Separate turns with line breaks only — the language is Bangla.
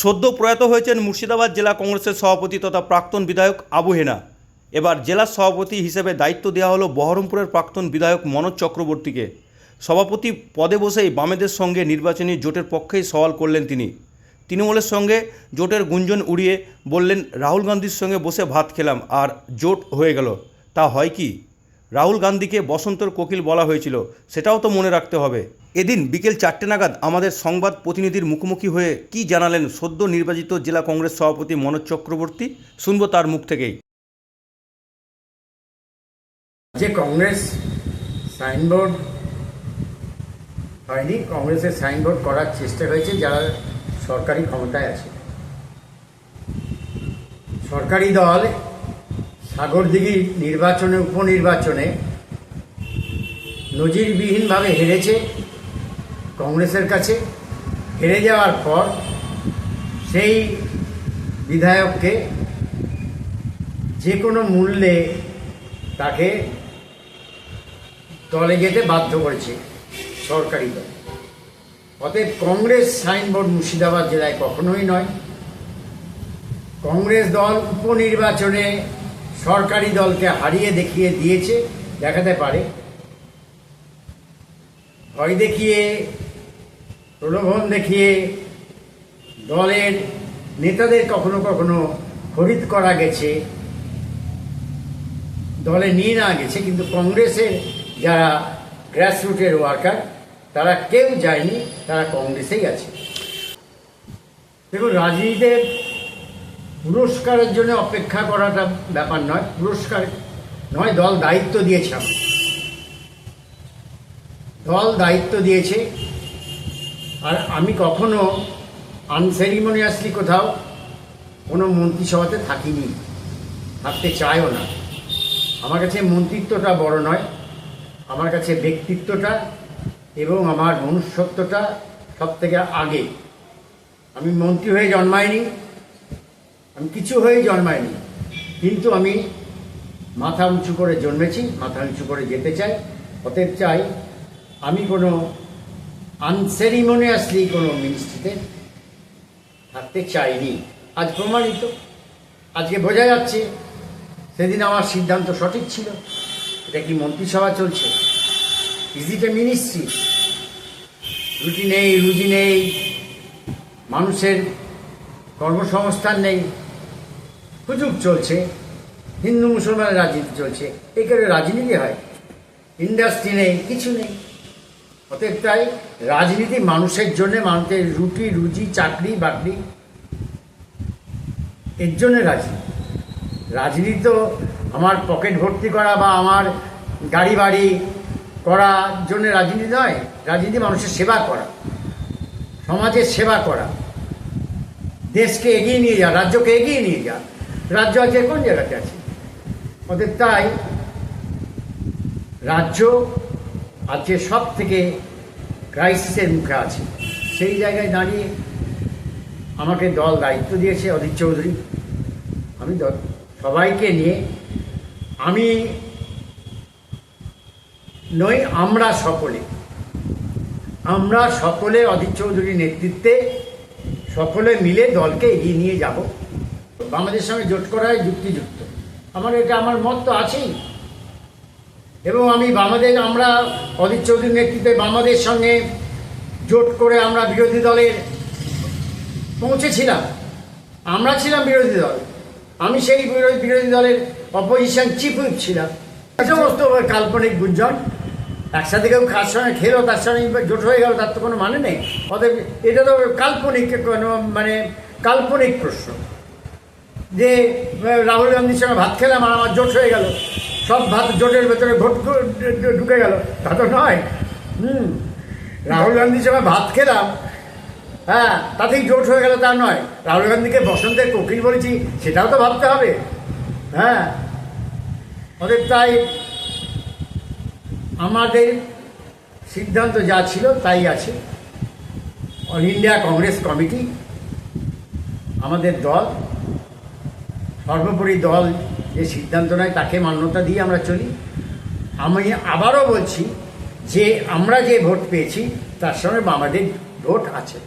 সদ্য প্রয়াত হয়েছেন মুর্শিদাবাদ জেলা কংগ্রেসের সভাপতি তথা প্রাক্তন বিধায়ক আবু হেনা। এবার জেলা সভাপতি হিসেবে দায়িত্ব দেওয়া হলো বহরমপুরের প্রাক্তন বিধায়ক মনোজ চক্রবর্তীকে। সভাপতি পদে বসেই বামেদের সঙ্গে নির্বাচনী জোটের পক্ষেই সওয়াল করলেন তিনি। তৃণমূলের সঙ্গে জোটের গুঞ্জন উড়িয়ে বললেন, রাহুল গান্ধীর সঙ্গে বসে ভাত খেলাম, আর জোট হয়ে গেল। তা হয় কি? রাহুল গান্ধীকে বসন্তর কোকিল বলা হয়েছিল, সেটাও তো মনে রাখতে হবে। এদিন বিকেল চারটে নাগাদ আমাদের সংবাদ প্রতিনিধির মুখোমুখি হয়ে কি জানালেন সদ্য নির্বাচিত জেলা কংগ্রেস সভাপতি মনোজ চক্রবর্তী, শুনব তার মুখ থেকেই।
যে কংগ্রেস সাইনবোর্ড হয়নি, কংগ্রেসের সাইনবোর্ড করার চেষ্টা হয়েছে যারা সরকারি ক্ষমতায় আছে। সরকারি দল সাগরদিঘি নির্বাচনে, উপনির্বাচনে নজিরবিহীনভাবে হেরেছে কংগ্রেসের কাছে। হেরে যাওয়ার পর সেই বিধায়ককে যে কোনো মূল্যে তাকে দলে যেতে বাধ্য করেছে সরকারি দল। অতএব কংগ্রেস সাইনবোর্ড মুর্শিদাবাদ জেলায় কখনোই নয়। কংগ্রেস দল উপনির্বাচনে সরকারি দলকে হারিয়ে দেখিয়ে দিয়েছে, দেখাতে পারে। ভয় দেখিয়ে, প্রলোভন দেখিয়ে দলের নেতাদের কখনো কখনো খরিদ করা গেছে, দলে নিয়ে না গেছে, কিন্তু কংগ্রেসের যারা গ্রাসরুটের ওয়ার্কার, তারা কেউ যায়নি, তারা কংগ্রেসেই আছে। দেখুন, রাজনীতিতে পুরস্কারের জন্য অপেক্ষা করাটা ব্যাপার নয়, পুরস্কার নয়, দল দায়িত্ব দিয়েছে আমাকে দল দায়িত্ব দিয়েছে, আর আমি কখনো আনসেরিমনিয়াসলি কোথাও কোনো মন্ত্রিসভাতে থাকিনি, থাকতে চাইও না। আমার কাছে মন্ত্রিত্বটা বড় নয়, আমার কাছে ব্যক্তিত্বটা এবং আমার মনুষ্যত্বটা সব থেকে আগে। আমি মন্ত্রী হয়ে জন্মাইনি আমি কিছু হয়ে জন্মাইনি। কিন্তু আমি মাথা উঁচু করে জন্মেছি, মাথা উঁচু করে যেতে চাই। অতএব চাই আমি কোনো আনসেরিমনিয়াসলি কোনো মিনিস্ট্রিতে থাকতে চাইনি। আজ প্রমাণিত। আজকে বোঝা যাচ্ছে সেদিন আমার সিদ্ধান্ত সঠিক ছিল। এটা কি মন্ত্রিসভা চলছে? ইজ ইট এ মিনিস্ট্রি রুটি নেই, রুজি নেই, মানুষের কর্মসংস্থান নেই। হুজুগ চলছে, হিন্দু মুসলমানের রাজনীতি চলছে এই কারণে রাজনীতি হয়। ইন্ডাস্ট্রি নেই, কিছু নেই। অতএব তাই রাজনীতি মানুষের জন্যে, মানুষের রুটি, রুজি, চাকরি, বাকরি, এর জন্যে রাজনীতি। রাজনীতি তো আমার পকেট ভর্তি করা বা আমার গাড়ি বাড়ি করার জন্য রাজনীতি নয়, রাজনীতি মানুষের সেবা করা, সমাজের সেবা করা। দেশকে এগিয়ে নিয়ে যা রাজ্যকে এগিয়ে নিয়ে যা রাজ্য আজকে কোন জায়গাতে আছে? ওদের তাই রাজ্য আজকে সব থেকে ক্রাইসিসের মুখে আছে। সেই জায়গায় দাঁড়িয়ে আমাকে দল দায়িত্ব দিয়েছে অধীর চৌধুরী। আমি সবাইকে নিয়ে আমি নই, আমরা সকলে আমরা সকলে অধীর চৌধুরীর নেতৃত্বে সকলে মিলে দলকে এগিয়ে নিয়ে যাব। বাংলাদেশের সঙ্গে জোট করাই যুক্তিযুক্ত। আমার এটা, আমার মত তো আছেই। এবং আমি বামাদের আমরা অধীর চৌধুরীর নেতৃত্বে বামাদের সঙ্গে জোট করে আমরা বিরোধী দলের পৌঁছেছিলাম। আমরা ছিলাম বিরোধী দল। আমি সেই বিরোধী দলের অপোজিশন চিফ হুইপ ছিলাম। সমস্ত কাল্পনিক গুঞ্জন, একসাথে কেউ কার সঙ্গে খেলো, তার সঙ্গে জোট হয়ে গেল, তার তো কোনো মানে নেই। অতএব এটা তো কাল্পনিক মানে কাল্পনিক প্রশ্ন। যে রাহুল গান্ধীর সঙ্গে ভাত খেলাম আর আমার জোট হয়ে গেল। সব ভাত জোটের ভেতরে ভোট ঢুকে গেল। তা তো নয়। হুম। রাহুল গান্ধীর সঙ্গে ভাত খেলাম হ্যাঁ তাতেই জোট হয়ে গেল, তা নয়। রাহুল গান্ধীকে বসন্তের কোকিল বলেছি, সেটাও তো ভাবতে হবে। হ্যাঁ। ওদের তাই আমাদের সিদ্ধান্ত যা ছিল, তাই আছে। অল ইন্ডিয়া কংগ্রেস কমিটি, আমাদের দল সর্বোপরি দল যে সিদ্ধান্ত নেয়, তাকে মান্যতা দিয়ে আমরা চলি। আমি আবারও বলছি যে আমরা যে ভোট পেয়েছি, তার সঙ্গে আমাদের ভোট আছে।